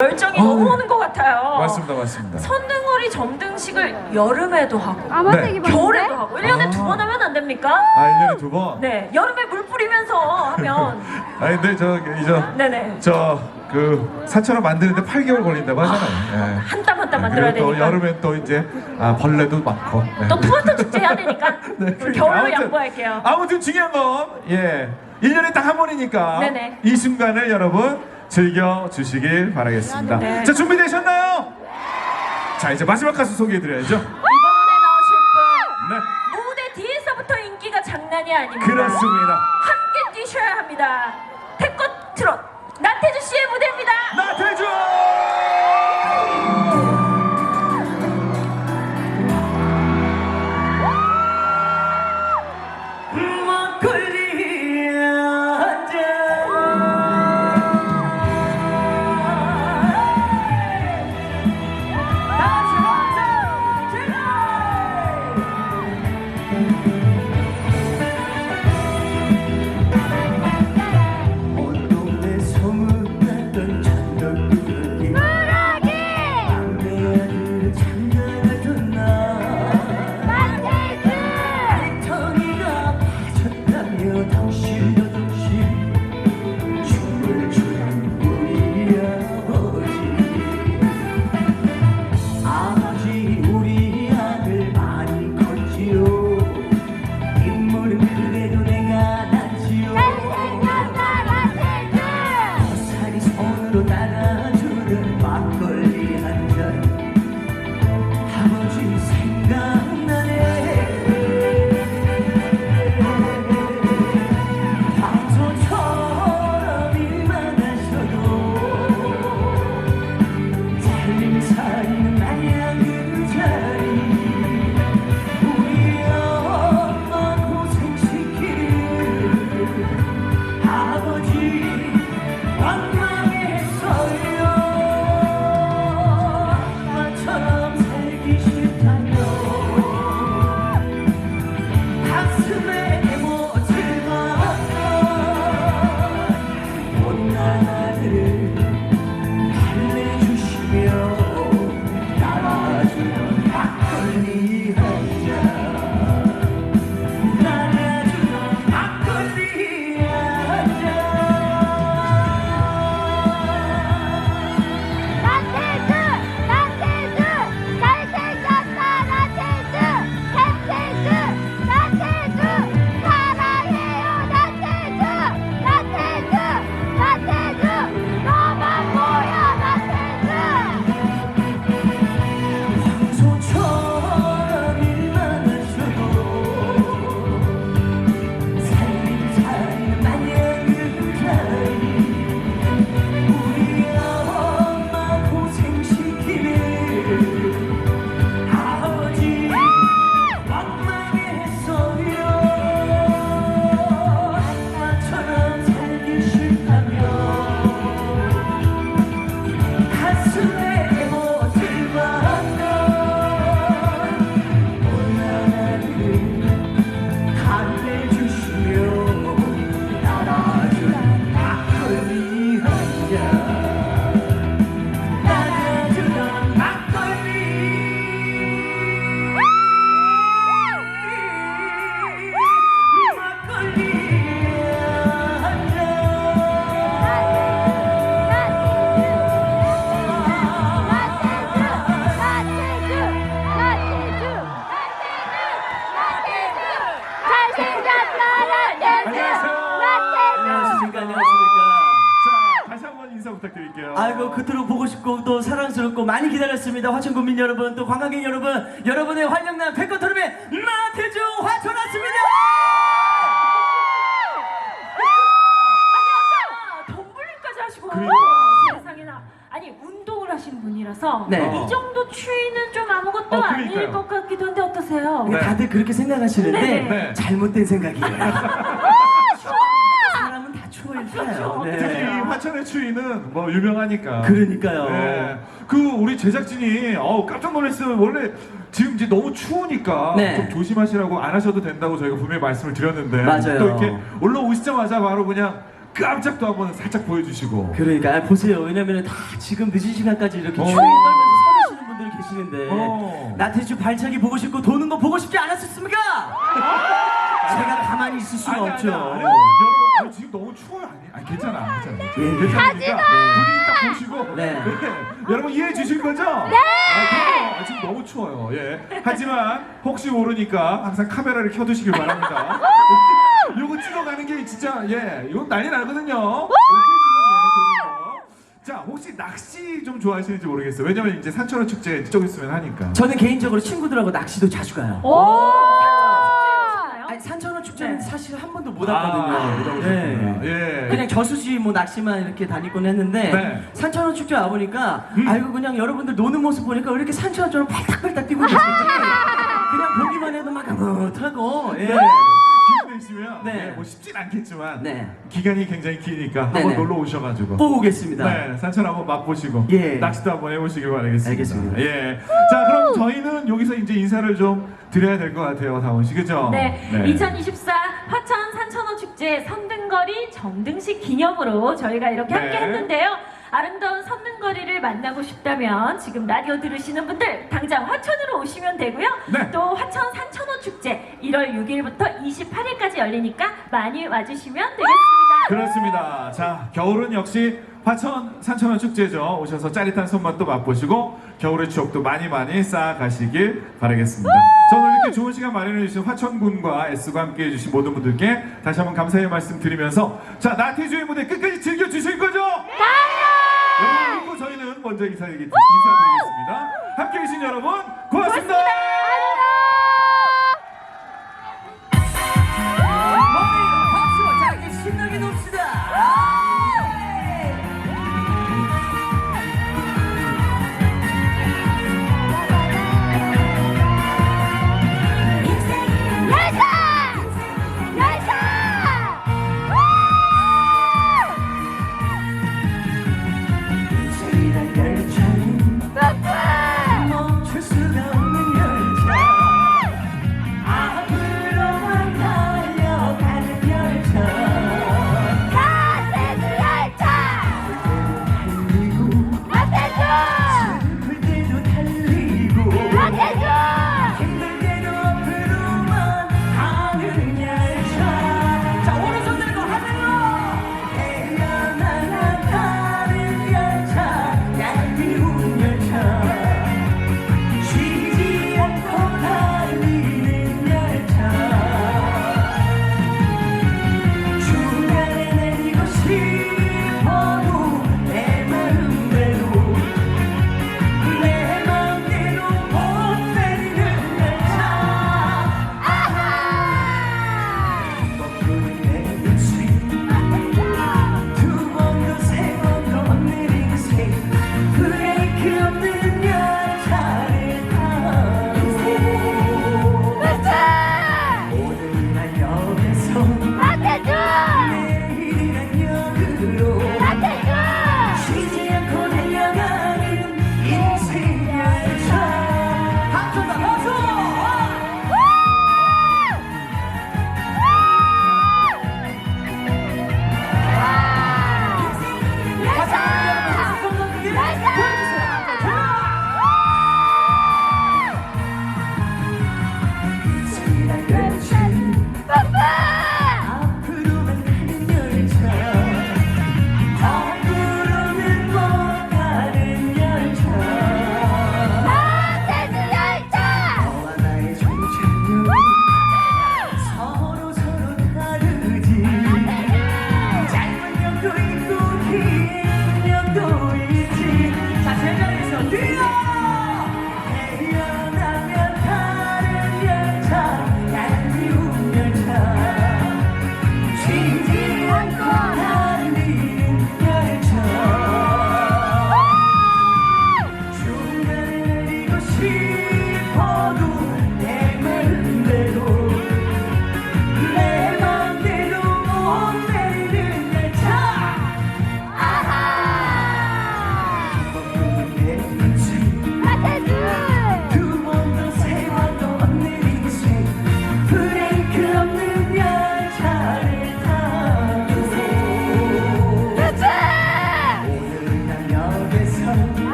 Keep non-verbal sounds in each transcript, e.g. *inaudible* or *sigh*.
열정이 어. 너무 오는 것 같아요. 맞습니다, 맞습니다. 선능어리 점등식을 여름에도 하고 까만색이 네. 겨울에도 하고 1년에 아. 두 번 하면 안 됩니까? 아, 1년에 두 번? 네, 여름에 물 뿌리면서 하면 *laughs* 아니, 근데 저, 이저, 네네 저, 그, 사처럼 만드는데 8개월 걸린다고 하잖아요. 예. 한 땀 한 땀 만들어야 그리고 또 되니까 여름엔 또 이제, 아, 벌레도 많고. 네. 또 토마토 축제 해야 되니까 *laughs* 네, 겨울로 그러니까 양보할게요. 아무튼 중요한 건, 예. 1년에 딱 한 번이니까. 네네. 이 순간을 여러분 즐겨 주시길 바라겠습니다. 네. 자, 준비되셨나요? 자, 이제 마지막 가수 소개해드려야죠. 이번에 나오실 분 네. 무대 뒤에서부터 인기가 장난이 아닙니다. 그렇습니다. 함께 뛰셔야 합니다. 부탁드릴게요. 아이고 그토록 보고 싶고 또 사랑스럽고 많이 기다렸습니다 화천 국민 여러분 또 관광객 여러분 여러분의 활력난 백건토름의 나태주 화천 왔습니다 아니 아까 덤블링까지 하시고 그러니까. 세상에나 아니 운동을 하신 분이라서 네. 이 정도 추위는 좀 아무것도 어, 아닐 그러니까요. 것 같기도 한데 어떠세요? 네. 다들 그렇게 생각하시는데 네. 네. 잘못된 생각이에요 *laughs* 화천의 추위는 뭐 유명하니까. 그러니까요. 네. 그 우리 제작진이 어우 깜짝 놀랐어요. 원래 지금 이제 너무 추우니까 네. 좀 조심하시라고 안 하셔도 된다고 저희가 분명히 말씀을 드렸는데 맞아요. 또 이렇게 올라오시자마자 바로 그냥 깜짝도 한번 살짝 보여주시고. 그러니까 아, 보세요. 왜냐면 다 지금 늦은 시간까지 이렇게 어. 추위에 떨면서 서 계시는 분들이 계시는데 어. 나태주 발차기 보고 싶고 도는 거 보고 싶지 않았습니까? 제가 가만히 있을 수가 아니, 없죠. 아니, 아니, 여러분 아니, 지금 너무 추워요. 아니, 아니 괜찮아, 괜찮아. 예. 괜찮으니까 분위기 딱 보시고. 네. 여러분 이해해 주실 거죠? 네. 아, 지금 너무 추워요. 예. 하지만 혹시 모르니까 항상 카메라를 켜두시길 바랍니다. *laughs* 요거 찍어가는 게 진짜 예, 이건 난리 나거든요. 이렇게 찍으면 되는 거. 자, 혹시 낚시 좀 좋아하시는지 모르겠어요. 왜냐면 이제 산천어 축제 좀 있으면 하니까. 저는 개인적으로 친구들하고 낚시도 자주 가요. 오! 축제는 네. 사실 한 번도 못 아, 왔거든요. 못 와보셨구나. 네. 예. 그냥 저수지 뭐 낚시만 이렇게 다니곤 했는데 네. 산천어 축제 와 보니까 음. 아이고 그냥 여러분들 노는 모습 보니까 왜 이렇게 산천어처럼 팔딱팔딱 뛰고 계신지 그냥 보기만 해도 막 흐뭇하고 예. 되시면 네. 네. 뭐 쉽진 않겠지만 네. 기간이 굉장히 기니까 네네. 한번 놀러 오셔가지고 꼭 오겠습니다. 네, 산천 한번 맛보시고 예. 낚시도 한번 해보시길 바라겠습니다. 알겠습니다. 예. 자, 그럼 저희는 여기서 이제 인사를 좀 드려야 될 것 같아요, 다원 씨, 그죠? 네, 2024 화천 산천어 축제 선등거리 정등식 기념으로 저희가 이렇게 네. 함께 했는데요. 아름다운 선등거리를 만나고 싶다면 지금 라디오 들으시는 분들 당장 화천으로 오시면 되고요. 네. 또 화천 산천어 축제 1월 6일부터 28일까지 열리니까 많이 와주시면 되겠습니다. 그렇습니다. 자, 겨울은 역시 화천 산천어 축제죠. 오셔서 짜릿한 손맛도 맛보시고 겨울의 추억도 많이 많이 쌓아가시길 바라겠습니다. 자, 오늘 이렇게 좋은 시간 마련해 주신 화천군과 S과 함께 해주신 모든 분들께 다시 한번 감사의 말씀 드리면서 자, 나태주의 무대 끝까지 즐겨 주실 거죠? 여러분 그리고 저희는 먼저 인사드리, 인사드리겠습니다.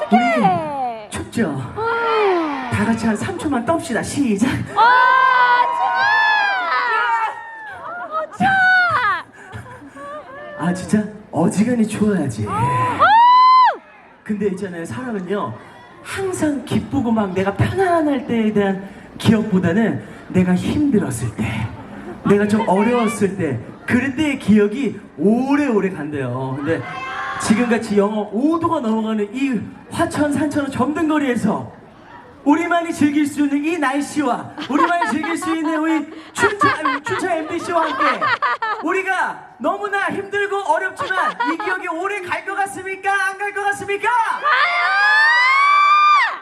어 어떡해! 춥죠? 음. 다 같이 한 3초만 떱시다. 시작. 아 추워! 어 추워! 아 진짜 어지간히 추워야지. 근데 있잖아요 사람은요 항상 기쁘고 막 내가 편안할 때에 대한 기억보다는 내가 힘들었을 때 내가 좀 어려웠을 때 그럴 때의 기억이 오래오래 간대요 근데 지금같이 영하 5도가 넘어가는 이 화천 산천어 점등거리에서 우리만이 즐길 수 있는 이 날씨와 우리만이 즐길 수 있는 우리 춘차, 춘차 MBC와 함께 우리가 너무나 힘들고 어렵지만 이 기억이 오래 갈 것 같습니까? 안 갈 것 같습니까?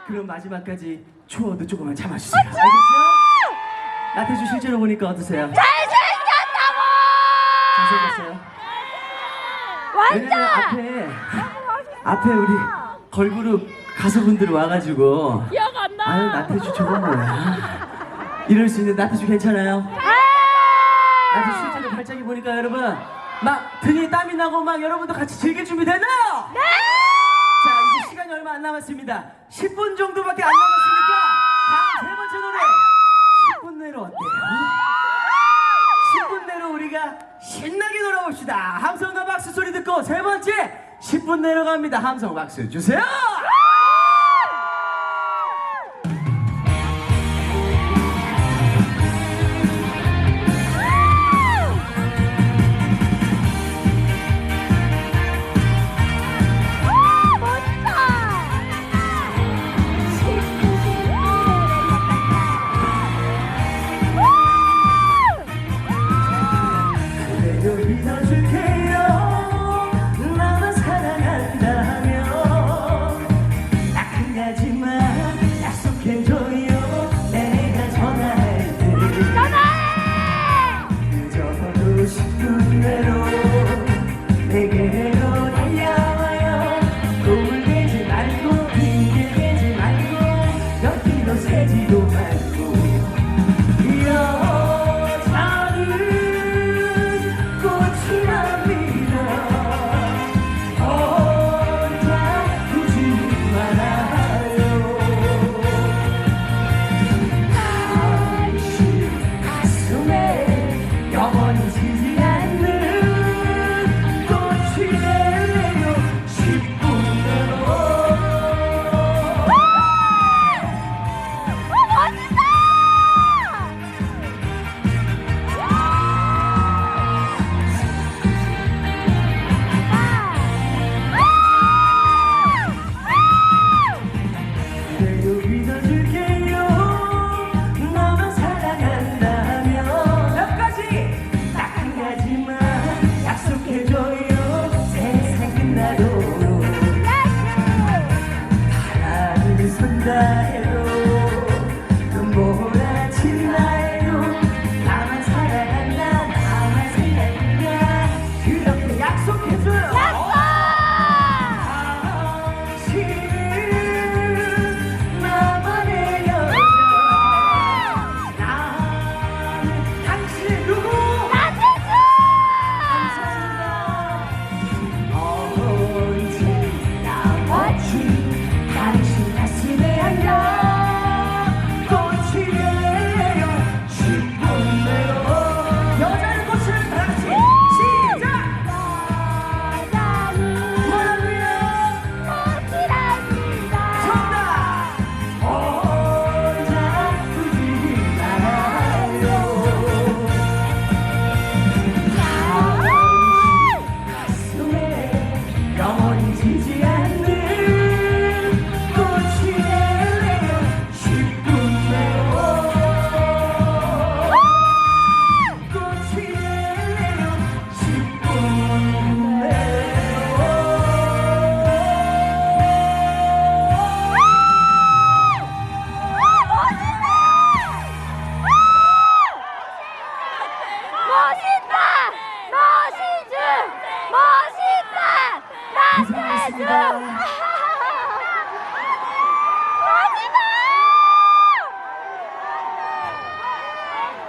그럼 마지막까지 추워도 조금만 참아주세요 알겠죠? 나태주 실제로 보니까 어떠세요? 잘생겼다고! 잘생겼어요? 왜냐면! 앞에 앞에 우리 걸그룹 가수분들 와가지고 기억 안 나! 아유 나태주 저건 뭐야 이럴 수 있는 나태주 괜찮아요? 나태주 실제로 발작이 보니까 여러분 막 등에 땀이 나고 막 여러분도 같이 즐길 준비 됐나요? 네! 자 이제 시간이 얼마 안 남았습니다 10분 정도밖에 안 남았으니까 다음 세 번째 노래 10분 내로 어때요? 10분 내로 우리가 신나게 놀아봅시다 듣고 세 번째 10분 내로 갑니다. 함성 박수 주세요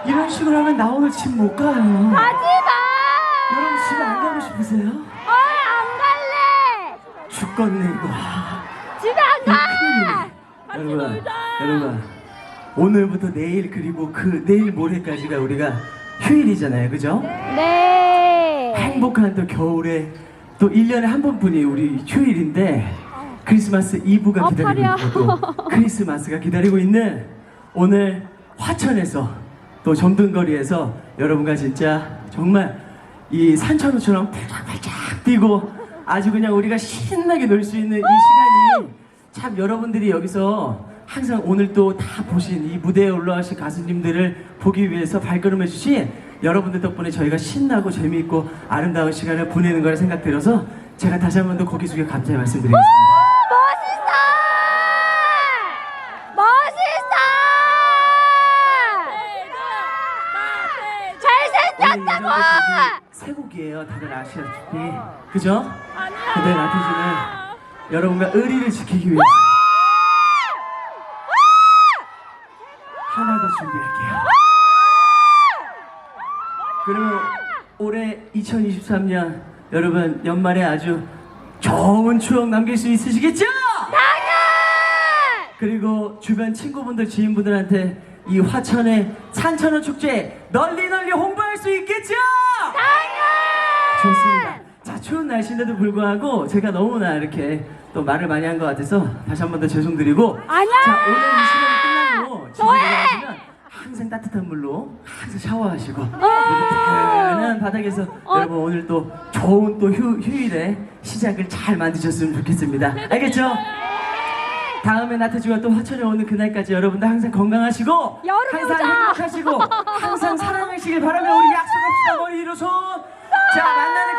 이런 식으로 하면 나 오늘 집 못 가요. 가지 마. 여러분 집에 안 가고 싶으세요? 어, 안 갈래. 죽겠네 이거. 집에 안 가. 여러분, 여러분 오늘부터 내일 그리고 그 내일 모레까지가 우리가 휴일이잖아요, 그죠? 네. 행복한 또 겨울에 또 1년에 한 번뿐이 우리 휴일인데 크리스마스 이브가 아, 기다리고 팔이야. 있고 또 크리스마스가 기다리고 있는 오늘 화천에서 또 점등거리에서 여러분과 진짜 정말 이 산천호처럼 팔짝팔짝 뛰고 아주 그냥 우리가 신나게 놀 수 있는 이 시간이 참 여러분들이 여기서 항상 오늘 또 다 보신 이 무대에 올라가신 가수님들을 보기 위해서 발걸음해 주신 여러분들 덕분에 저희가 신나고 재미있고 아름다운 시간을 보내는 거라 생각 들어서 제가 다시 한 번 더 고개 숙여 감사의 말씀드리겠습니다. 멋있어. 멋있어. 오늘 잘생겼다고. 여러분들 세 곡이에요. 다들 아시다시피 그죠? 근데 나태주는 여러분과 의리를 지키기 위해서 하나 더 준비할게요. 그러면 올해 2023년 여러분 연말에 아주 좋은 추억 남길 수 있으시겠죠? 그리고 주변 친구분들 지인분들한테 이 화천의 산천어 축제 널리 널리 홍보할 수 있겠죠? 좋습니다. 자 추운 날씨인데도 불구하고 제가 너무나 이렇게 또 말을 많이 한 것 같아서 다시 한 번 더 죄송드리고 아니야. 자 오늘 이 시간이 끝나고 집에 너해. 항상 따뜻한 물로 항상 샤워하시고 뜨끈한 바닥에서 여러분 오늘 또 좋은 또 휴, 휴일에 시작을 잘 만드셨으면 좋겠습니다. 알겠죠? 다음에 나태주가 또 화천에 오는 그날까지 여러분들 항상 건강하시고 여름에 항상 오자. 행복하시고 항상 사랑하시길 바라며 우리 약속합시다 머리 위로 손. 자 만나는